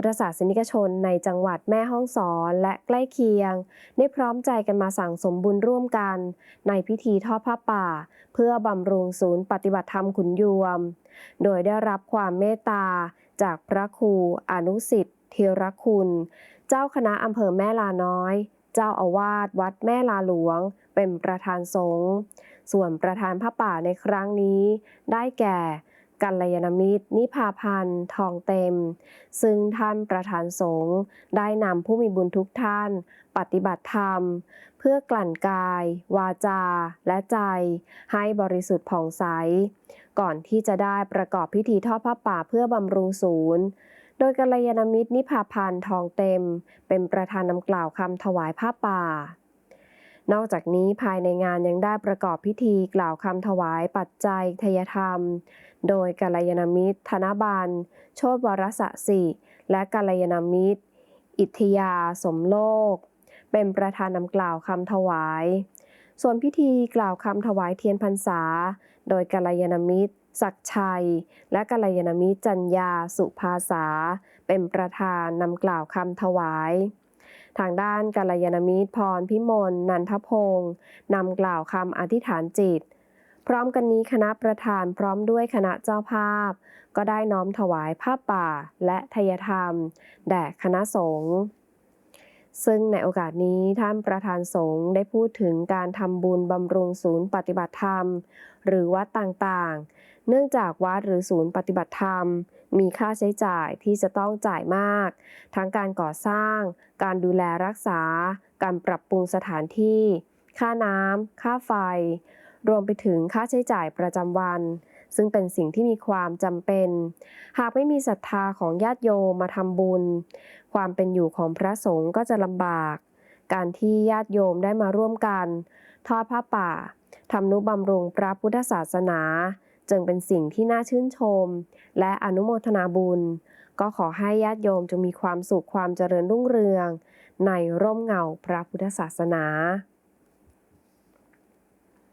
พุทธศาสนิกชนในจังหวัดแม่ฮ่องสอนและใกล้เคียง ได้พร้อมใจกันมาสั่งสมบุญร่วมกัน ในพิธีทอดผ้าป่า เพื่อบำรุงศูนย์ปฏิบัติธรรมขุนยวม โดยได้รับความเมตตา จากพระครูอนุสิทธิ์เทรคุณ เจ้าคณะอำเภอแม่ลาน้อย เจ้าอาวาสวัดแม่ลาหลวง เป็นประธานสงฆ์ส่วนประธานผ้าป่าในครั้งนี้ ได้แก่ กัลยาณมิตร นิพาพันธ์ ทองเต็ม ซึ่งท่านประธานสงฆ์ได้นำผู้มีบุญทุกท่าน ปฏิบัติธรรม เพื่อกลั่นกาย วาจา และใจ ให้บริสุทธิ์ผ่องใส ก่อนที่จะได้ประกอบพิธีทอดผ้าป่าเพื่อบำรุงศูนย์โดยกัลยาณมิตรนิพาพันธ์ทองเต็ม เป็นประธานนำกล่าวคำถวายผ้าป่า นอกจากนี้ภายในงานยังได้ประกอบพิธีกล่าวคำถวายปัจจัยทยธรรม โดยกัลยาณมิตร ธนบันโชตวรสสิและกัลยาณมิตร อิทยาสมโลก เป็นประธานนำกล่าวคำถวาย ส่วนพิธีกล่าวคำถวายเทียนพรรษา โดยกัลยาณมิตรศักชัย และกัลยาณมิตรจัญญาสุภาษา เป็นประธานนำกล่าวคำถวาย ทางด้านกัลยาณมิตรพรพิมลนันทพงศ์นำกล่าวคำอธิษฐานจิต พร้อมกันนี้คณะประธานพร้อมด้วยคณะเจ้าภาพ ก็ได้น้อมถวายผ้าป่าและทยธรรม แด่คณะสงฆ์ ซึ่งในโอกาสนี้ท่านประธานสงฆ์ได้พูดถึงการทำบุญบำรุงศูนย์ปฏิบัติธรรม หรือวัดต่างๆ เนื่องจากวัดหรือศูนย์ปฏิบัติธรรม มีค่าใช้จ่ายที่จะต้องจ่ายมาก ทั้งการก่อสร้าง การดูแลรักษา การปรับปรุงสถานที่ ค่าน้ำค่าไฟ รวมไปถึงค่าใช้จ่ายประจำวัน ซึ่งเป็นสิ่งที่มีความจำเป็น หากไม่มีศรัทธาของญาติโยมมาทำบุญ ความเป็นอยู่ของพระสงฆ์ก็จะลำบาก การที่ญาติโยมได้มาร่วมกัน ทอดผ้าป่าทำนุบำรุงพระพุทธศาสนา จึงเป็นสิ่งที่น่าชื่นชม และอนุโมทนาบุญ ก็ขอให้ญาติโยมจงมีความสุขความเจริญรุ่งเรือง ในร่มเงาพระพุทธศาสนา